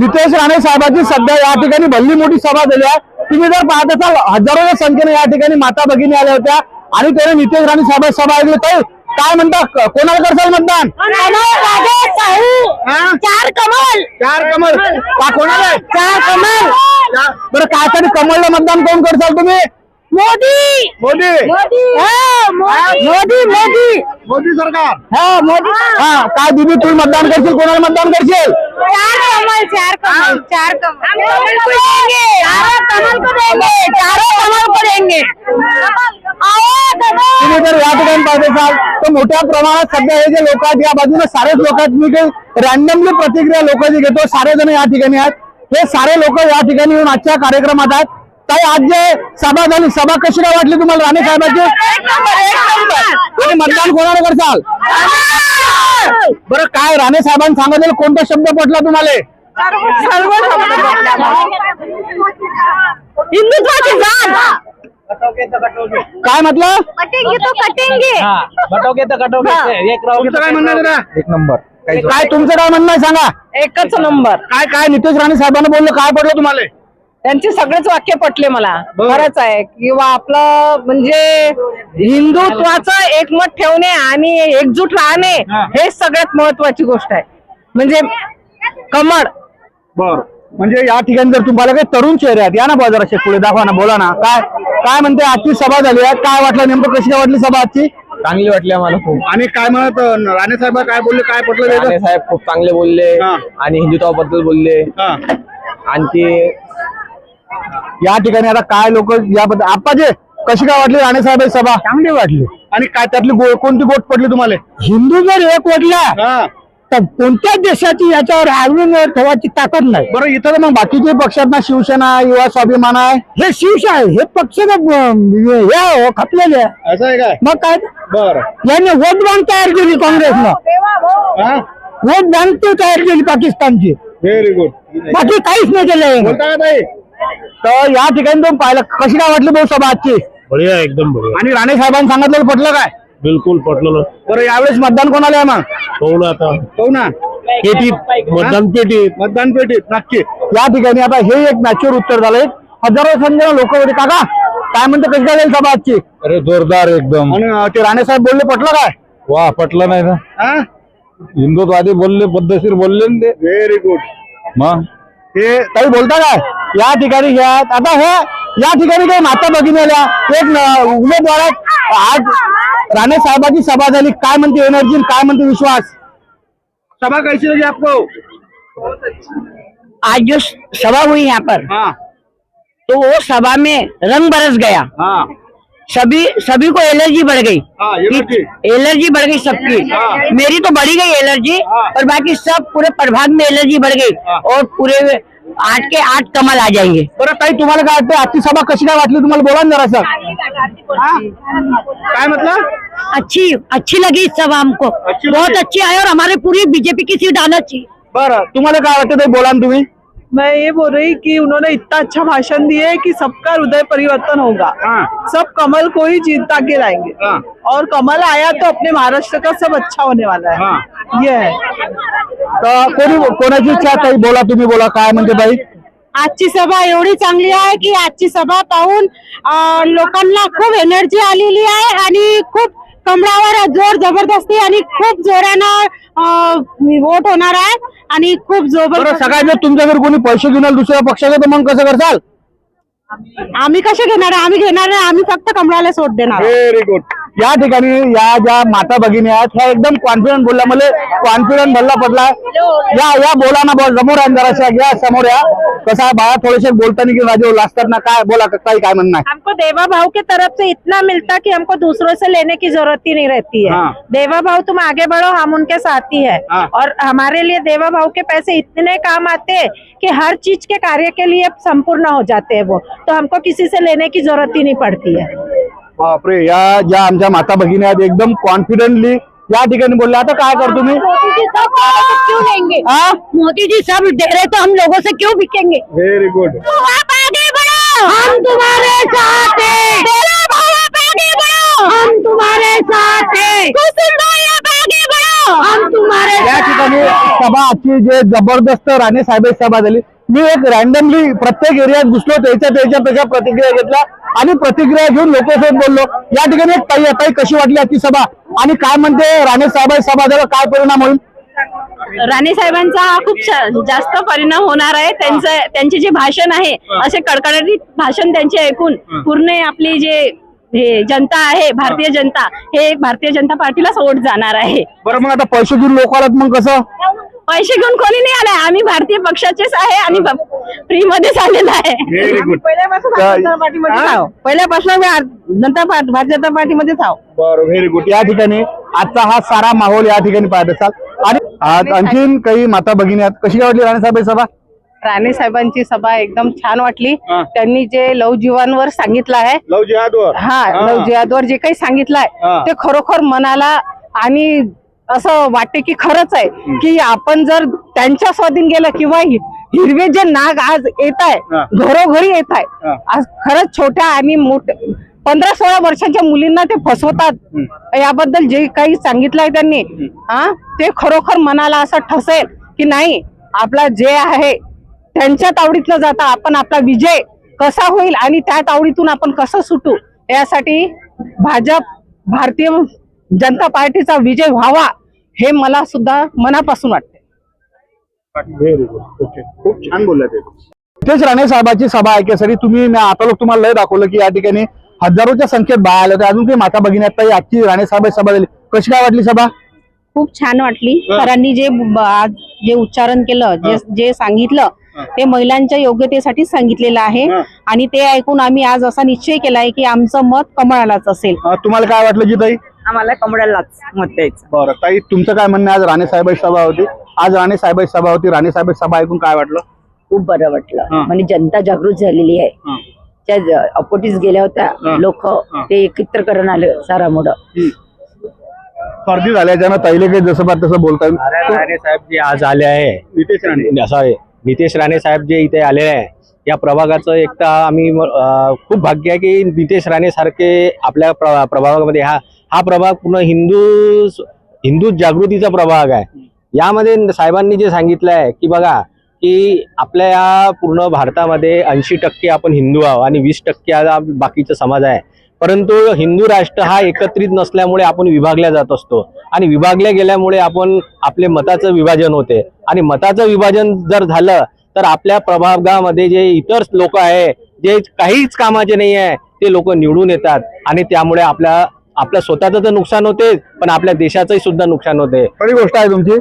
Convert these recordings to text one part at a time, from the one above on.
नितेश राणे साहेबांची सध्या या ठिकाणी भल्ली मोठी सभा झाली आहे. तुम्ही जर पाहत असाल हजारोच्या संख्येने या ठिकाणी माता भगिनी आल्या होत्या आणि त्याने नितेश राणे साहेब सभा ऐकली तर काय म्हणता? कोणाला करसाल मतदान? चार कमल. चार कमल कोणाला? चार कमल. बरं काय साठी कमलला मतदान कोण करसाल तुम्ही? मोदी! मोदी! मोदी! मोदी! मोदी मोदी! सरकार. हो मोदी हा काय दीदी तू मतदान करशील? कोणाला मतदान करशील? चार कमल चार कमल चार कमल. कमल को देंगे. चारों कमल को देंगे. चारों कमल को देंगे. आओ कमल! तुम्ही जर या ठिकाणी पाहत असाल तर मोठ्या प्रमाणात सध्या हे जे लोक आहेत या बाजूने सारेच लोक आहेत. मी काही रॅन्डमली प्रतिक्रिया लोक जे घेतो. सारे जण या ठिकाणी आहेत. हे सारे लोक या ठिकाणी येऊन आजच्या कार्यक्रमात आहेत. ताई आज जे सभा झाली सभा कशी काय वाटली तुम्हाला राणे साहेबांची? मतदान कोणाला करसाल बरं काय राणे साहेबांनी सांगितलेलं? कोणता शब्द पटला तुम्हाला? सर्व हिंदुत्वाची जात. काय म्हटलं? कटेंगे तो कटेंगे बटोगे तर कटोगे एक तुमचं काय म्हणणं आहे दादा? एक नंबर. काही काय तुमचं काय म्हणणं आहे? सांगा. एकच नंबर. काय काय नितेश राणे साहेबांना बोललं? काय पडलं तुम्हाला? त्यांची सगळेच वाक्य पटले मला. खरंच आहे किंवा आपलं म्हणजे हिंदुत्वाचं एकमत ठेवणे आणि एकजूट राहणे हा. सगळ्यात महत्वाची गोष्ट आहे. म्हणजे कमळ. बर. म्हणजे या ठिकाणी जर तुम्हाला काही तरुण चेहरे आहेत या ना बाजाराचे पुढे दाखवा ना बोला ना. काय काय म्हणते आजची सभा झाली आहे? काय वाटलं नेमकं कशी काय वाटली सभा आजची? चांगली वाटली आम्हाला खूप. आणि काय म्हणत राणे साहेब काय बोलले काय पटलं राणे साहेब खूप चांगले बोलले. आणि हिंदुत्वाबद्दल बोलले. आणखी या ठिकाणी आता काय लोक याबद्दल आप्पाजे कशी काय वाटली राणे साहेब सभा? चांगली वाटली. आणि काय त्यातली गो- कोणती गोट पडली तुम्हाला? हिंदू जर एक वाटला तर कोणत्याच देशाची याच्यावर आवडून ठेवायची ताकद नाही. बरं इथं तर मग बाकीचे पक्षात ना शिवसेना युवा स्वाभिमान आहे. हे शिवसेना आहे हे पक्ष हे खपलेले आहे. असं आहे काय? मग काय? बरं. याने वोट बँक तयार केली काँग्रेसनं. वोट बँक तयार केली पाकिस्तानची. व्हेरी गुड बाकी काहीच नाही केलं तर या ठिकाणी तुम्ही पाहिलं कशी काय वाटली भाऊ सभा आजची? बढिया एकदम बढिया. आणि राणे साहेबांनी सांगितलं पटलं काय? बिलकुल पटलं बरं यावेळेस मतदान कोणाला आहे मग? पाहू ना आता. हो ना? पेटीत मतदान पेटीत. मतदान पेटीत नक्की. या ठिकाणी आता हे एक मॅच्युअर उत्तर झालंय. हजारो संख्येने लोक होते. काका काय म्हणते कशी काय जाईल सभा आजची? अरे जोरदार एकदम. आणि अं, ते राणे साहेब बोलले पटलं काय? वा पटलं नाही ना. हा? हिंदुत्वादी बोलले पद्धतशीर बोलले ना ते. व्हेरी गुड मग? ते काही बोलता काय? या ठिकाणी हे आता हे या ठिकाणी काही माता भगिनी आल्या. एक न- उमेदवार आज राणे साहेबांची सभा झाली. काय म्हणते एनर्जी काय म्हणते विश्वास? सभा कैसी लगी आपको? आज जो सभा हुई यहाँ पर हाँ. तो वो सभा में रंग बरस गया। हाँ. सभी सभी को एलर्जी बढ़ गई। हाँ एलर्जी। बढ़ गई सबकी। मेरी तो बढ़ी गई एलर्जी और बाकी सब पूरे प्रभाग में एलर्जी बढ़ गई। और पूरे आठ के आठ कमल आ जाएंगे। बरं ताई तुम्हाला काय वाटतं आजची सभा कशी काय वाटली? तुम्हाला बोला ना जरासं. काय म्हटलं? अच्छी अच्छी लगी इस सभा हमको। अच्छी बहुत? अच्छी है और हमारे पूरी बीजेपी की सीट आना चाहिए बरं तुम्हाला काय वाटतं बोला ना तुम्ही. मैं ये बोल रही कि उन्होंने इतना अच्छा भाषण दिया है कि सबका हृदय परिवर्तन होगा हाँ। सब कमल को ही जीता के लाएंगे हाँ। और कमल आया तो अपने महाराष्ट्र का सब अच्छा होने वाला है हाँ। ये है तर कोणी कोणाची इच्छा ताई बोला तुम्ही बोला काय म्हणते बाई आजची सभा एवढी चांगली आहे की आजची सभा पाहून अं, लोकांना खूप एनर्जी आलेली आहे आणि खूप कमळावर जोर जबरदस्ती आणि खूप जोरानं वोट होणार आहे आणि खूप बरं जर तुमच्या घरी कोणी पैसे घेणार दुसऱ्या पक्षाचे तर मग कसं करसाल? आम्ही कसे घेणार आहे? आम्ही घेणार नाही आम्ही फक्त कमळाला सोड देणार आहे. व्हेरी गुड या ठिकाणी या ज्या माता भगिनी आहेत ह्या एकदम कॉन्फिडंट बोलल्या मला कॉन्फिडंट भरला पडला. या या बोला ना बोल समोर जराशा या समोर या. कसं आहे बाळा थोडेसे बोलताना की राजे लाजतात ना काय बोला काही काय म्हणणं आहे हमको देवा भाव के तरफ़ से इतना मिलता कि हमको दूसरों से लेने की ज़रूरत ही नहीं रहती है। हाँ। देवा भाव तुम आगे बढ़ो हम उनके साथ ही। है। हाँ। और हमारे लिए देवा भाव के पैसे इतने काम आते हैं कि हर चीज़ के कार्य के लिए संपूर्ण हो जाते हैं वो। तो हमको किसी से लेने की ज़रूरत ही नहीं पड़ती है। बापरे या ज्या आमच्या माता भगिनी आहेत एकदम कॉन्फिडेंटली या ठिकाणी बोलले आता काय करतो मी मोदी जी सब क्यों लेंगे? हा मोदी जी सब दे रहे तो हम लोगों से क्यों बिकेंगे? व्हेरी गुड तो आप आगे बढ़ो। हम तुम्हारे साथ हैं। तेरा भाव आप आगे बढ़ो। हम तुम्हारे साथ हैं। कुसुम भाई आप आगे बढ़ो। हम तुम्हारे या ठिकाणी सभा आजची जे ज़बरदस्त राणे साहेब सभा झाली मी एक रॅन्डमली प्रत्येक एरियात घुसलो त्याच्या त्याच्या त्याच्या प्रतिक्रिया घेतल्या आणि प्रतिक्रिया घेऊन लोकांसोबत बोललो. या ठिकाणी एक ताई. ताई कशी वाटली आजची सभा? आणि काय म्हणते राणे साहेब सभा झाल्यावर काय परिणाम होईल? राणे साहेबांचा हा खूप जास्त परिणाम होणार आहे. त्यांचं त्यांचे जे भाषण आहे असे कडकडाटी भाषण त्यांचे ऐकून पूर्ण आपली जे हे जनता आहे भारतीय जनता हे भारतीय जनता पार्टीला सोड जाणार आहे. बरं मग आता पैसे घेऊन लोक आलात मग कसं? पैसे घेऊन कोणी नाही आलाय. आम्ही भारतीय पक्षाचेच आहे आणि फ्री मध्येच आलेला आहे. व्हेरी गुड पहिल्यापासून भारतीय जनता पार्टीमध्ये आहो पहिल्यापासून मी आ- जनता पार्टी भारतीय जनता पार्टीमध्येच बरं व्हेरी गुड या ठिकाणी आजचा हा सारा माहोल या ठिकाणी पाहत असाल. आणि आज आणखीन काही माता भगिनी आहेत. कशी काय वाटली राणे साहेब सभा? राणे साहेबांची सभा एकदम छान वाटली. त्यांनी जे लव जीवांवर सांगितलं आहे. लव जिहादवर. हा लव जिहादवर जे काही सांगितलं हा. आहे ते खरोखर मनाला आणि असं वाटते की खरंच आहे की आपण जर त्यांच्या स्वाधीन गेलं किंवा हिरवे जे नाग आज येत आहे. घरोघरी येत. आहे आज खरंच छोट्या आणि मोठ पंधरा सोळा वर्षाच्या मुलींना ते फसवतात याबद्दल जे काही सांगितलं आहे त्यांनी हा ते खरोखर मनाला असं ठसेल की नाही आपला जे आहे त्यांच्या तावडीत न जाता आपण आपला विजय कसा होईल आणि त्या तावडीतून आपण कसं सुटू यासाठी भाजप भारतीय जनता पार्टीचा विजय व्हावा हे मला सुद्धा मनापासून वाटते व्हेरी गुड ओके खूप छान तेच राणे साहेबांची सभा ऐकण्यासाठी तुम्ही मी आता लोक तुम्हाला लय दाखवलं की या ठिकाणी हजारोच्या संख्येत बाया आल्या होत्या. अजून काही माता भगिनी ताई आजची राणे साहेब सभा झाली. कशी काय वाटली सभा? खूप छान वाटली. सरांनी जे आज जे उच्चारण केलं जे जे सांगितलं ते महिलांच्या योग्यतेसाठी सांगितलेलं आहे. आणि ते ऐकून आम्ही आज असा निश्चय केलाय की आमचं मत कमळालाच असेल. तुम्हाला काय वाटलं जी ताई आम्हाला कमळालाच मत द्यायचं. बरं ताई तुमचं काय म्हणणं आहे? आज राणे साहेबांची सभा होती. आज राणे साहेबांची सभा होती. राणे साहेब सभा ऐकून काय वाटलं? खूप बरं हा. वाटलं म्हणजे जनता जागृत झालेली आहे. त्या अपोटीस गेल्या होत्या. लोक ते एकत्र करून आले सारामुळं. सर्दी झाल्याच्यानं ताईले काही जसं पाहिजे तसं बोलता येईल. राणे साहेब जे आज आले आहे. नितेश राणे. असं आहे नितेश राणे साहेब जे इथे आलेले आहे या प्रभागाचं एक तर आम्ही अं, खूप भाग्य आहे की नितेश राणे सारखे आपल्या प्र- प्रभागामध्ये हा हा प्रभाग पूर्ण हिंदू हिंदू जागृतीचा प्रभाग आहे. यामध्ये साहेबांनी जे सांगितलं आहे की बघा की आपल्या या पूर्ण भारतामध्ये ऐंशी टक्के आपण हिंदू आहोत आणि वीस टक्के बाकीचा समाज आहे. परंतु हिंदू राष्ट्र हा एकत्रित नसल्यामुळे आपण विभागल्या जात असतो. आणि विभागल्या गेल्यामुळे आपण आपले मताचं विभाजन होते. आणि मताचं विभाजन जर झालं तर आपल्या प्रभागामध्ये जे इतर लोक आहे जे काहीच कामाचे नाही आहे ते लोक निवडून येतात. आणि त्यामुळे आपल्या आपल्या स्वतःचं तर नुकसान होते पण आपल्या देशाचंही सुद्धा नुकसान होते. खरी गोष्ट आहे तुमची.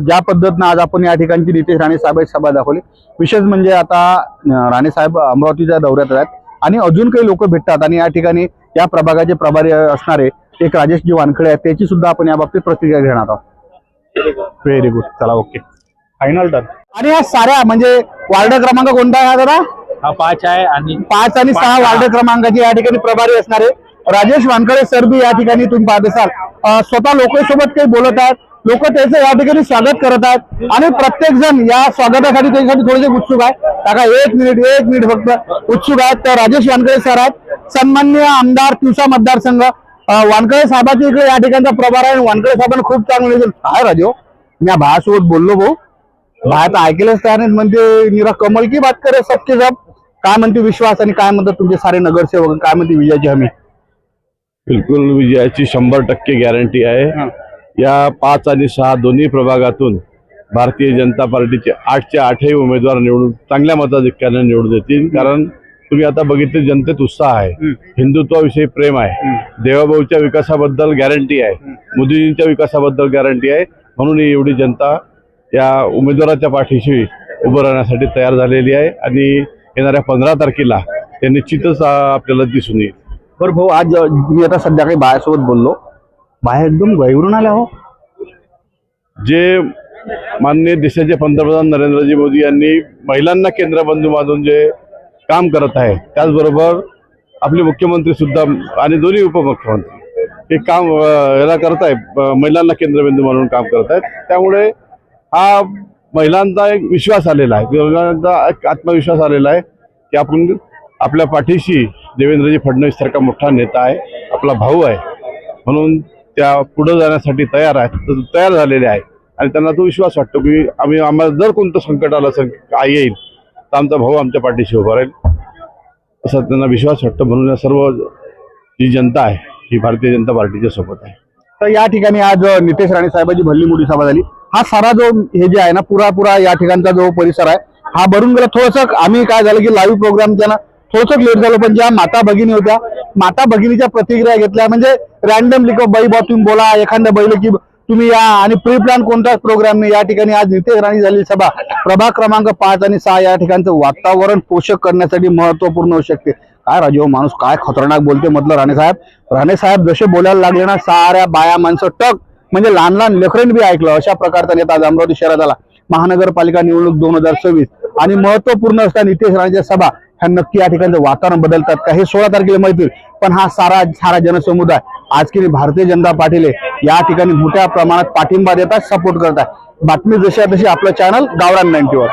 ज्या पद्धतीनं आज आपण या ठिकाणची नितेश राणे साहेबांची सभा दाखवली विशेष म्हणजे आता राणे साहेब अमरावतीच्या दौऱ्यात आहेत आणि अजून काही लोक भेटतात आणि या ठिकाणी या प्रभागाचे प्रभारी असणारे एक राजेशजी वानखडे आहेत त्याची सुद्धा आपण या बाबतीत प्रतिक्रिया घेणार आहोत. व्हेरी गुड चला ओके फायनल टन आणि या साऱ्या म्हणजे वार्ड क्रमांक कोणता आहे हा दादा? हा पाच आहे आणि पाच आणि सहा वार्ड क्रमांकाचे या ठिकाणी प्रभारी असणारे. राजेश वानखडे सर बी या ठिकाणी तुम्ही पाहत असाल. स्वतः लोकांसोबत काही बोलत आहेत. लोक त्याचं या ठिकाणी स्वागत करत आहेत. आणि प्रत्येक जण या स्वागतासाठी त्याच्यासाठी थोडेसे उत्सुक आहे काका एक मिनिट एक मिनिट फक्त उत्सुक आहेत. तर राजेश वानखडे सर आहेत. सन्मान्य आमदार तिवसा मतदारसंघ. अं, वानखडे इकडे या ठिकाणचा प्रभार आहे वानखडे साहेबांना खूप चांगलं काय राजो? मी या भावासोबत बोललो भाऊ. भाया तर ऐकलेच नाही. म्हणते निरा कमल की बात करे सबके सब काय म्हणते विश्वास आणि काय म्हणतात तुमचे सारे नगरसेवक काय म्हणते विजयाची हमी बिलकुल विजयाची शंभर टक्के गॅरंटी आहे. या पाच आणि सहा दोन्ही प्रभागातून भारतीय जनता पार्टीचे आठच्या आठही उमेदवार निवडून चांगल्या मताधिक्याने निवडून येतील. कारण तुम्ही आता बघितले जनतेत उत्साह आहे. हिंदुत्वाविषयी प्रेम आहे. देवाभाऊच्या विकासाबद्दल गॅरंटी आहे. मोदीजींच्या विकासाबद्दल गॅरंटी आहे. म्हणून ही एवढी जनता या उमेदवाराच्या पाठीशी उभं राहण्यासाठी तयार झालेली आहे. आणि येणाऱ्या पंधरा तारखेला ते निश्चितच आपल्याला दिसून येईल. बरं भाऊ आज मी आता संध्याकाळी बायासोबत बोललो. बाया एकदम गैरून आल्या हो. जे माननीय देशाचे पंतप्रधान नरेंद्रजी मोदी यांनी महिलांना केंद्रबंधू बांधून जे काम करत आहे त्याचबरोबर आपले मुख्यमंत्री सुद्धा आणि दोन्ही उपमुख्यमंत्री हे काम याला करत आहे महिलांना केंद्रबिंदू म्हणून काम करत आहेत. त्यामुळे हा महिलांचा एक विश्वास आलेला आहे महिलांचा एक आत्मविश्वास आलेला आहे की आपण आपल्या पाठीशी देवेंद्रजी फडणवीस सारखा मोठा नेता आहे आपला भाऊ आहे. म्हणून त्या पुढं जाण्यासाठी तयार आहेत तर तयार झालेले आहे आणि त्यांना तो विश्वास वाटतो की आम्ही आम्हाला जर कोणतं संकट आलं सं काय येईल तर आमचा भाऊ आमच्या पाठीशी उभा राहील. असा त्यांना विश्वास वाटतो. म्हणून या सर्व जी जनता आहे ही भारतीय जनता पार्टीच्या सोबत आहे. तर या ठिकाणी आज नितेश राणे साहेबांची भल्ली मोठी सभा झाली. हा सारा जो हे जे आहे ना पुरा पुरा या ठिकाणचा जो परिसर आहे हा भरून गेला. थोडस आम्ही काय झालं की लाईव्ह प्रोग्राम त्यांना थोडस लेट झालं पण ज्या माता भगिनी होत्या माता भगिनीच्या प्रतिक्रिया घेतल्या म्हणजे रॅन्डमली बाई बा तुम्ही बोला एखाद्या बैल की तुम्ही या आणि प्री प्लॅन कोणताच प्रोग्राम नाही या ठिकाणी आज नितेश राणी झालेली सभा प्रभाग क्रमांक पाच आणि सहा या ठिकाणचं वातावरण पोषक करण्यासाठी महत्त्वपूर्ण होऊ शकते. काय राजीव माणूस काय खतरनाक बोलते म्हटलं राणे साहेब. राणे साहेब जसे बोलायला लागले ना साऱ्या बाया माणसं टक म्हणजे लहान लहान लेखरेन बी ऐकलं अशा प्रकारचा नेता आज अमरावती शहरात आला. महानगरपालिका निवडणूक दोन हजार सव्वीस. आणि महत्त्वपूर्ण असता नितेश राणेच्या सभा ह्या नक्की या ठिकाणचं वातावरण बदलतात का? हे सोळा तारखेला माहिती पण हा सारा सारा जनसमुदाय आज की भारतीय जनता पार्टीला या ठिकाणी मोठ्या प्रमाणात पाठिंबा देतात सपोर्ट करतात. बातमी जशी आहे तशी आपलं चॅनल गावरान नाईन्टीवर